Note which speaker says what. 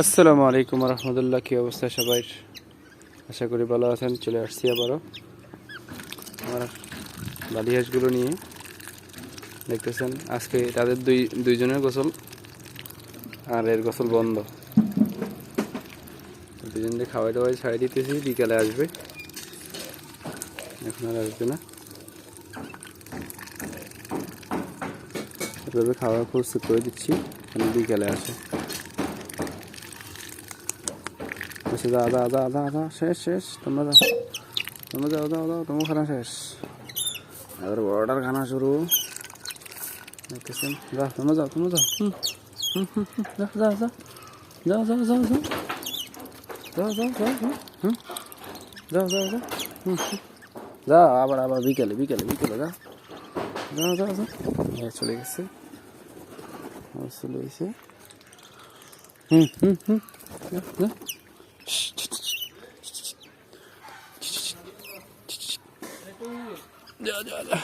Speaker 1: আসসালামু আলাইকুম রহমতুল্লাহ, কী অবস্থা সবাই? আশা করি ভালো আছেন, চলে আসছি আবারও। আমার বালিহাঁসগুলো নিয়ে। দেখতেছেন, আজকে তাদের দুই, দুইজনের গোসল, আর এর গোসল বন্ধ। দুজনকে খাওয়াই দাওয়াই ছাড়াই দিতেছি, বিকালে আসবে। এখন আর আসবে না। এভাবে খাওয়া প্রস্তুত করে দিচ্ছি বিকালে আসে। বলছি দাও দাও দাও দাও দাও শেষ শেষ তোমরা দাও তোমরা দাও দাও দাও তোমার খানা শেষ এবার বড়টার খানা শুরু দেখতেছেন যাও তোমরা যাও তোমরা যাও হুম হুম হুম হুম, যাও যাও যাও যাও যাও যাও যাও যাও যাও যাও যাও হুম যাও যাও যাও হুম। যাও আবার আবার বিকেলে বিকেলে বিকেলে যাও যাও যাও যাও চলে গেছে চলে গেছে হুম হুম হুম যাও যাও じゃあじゃあ。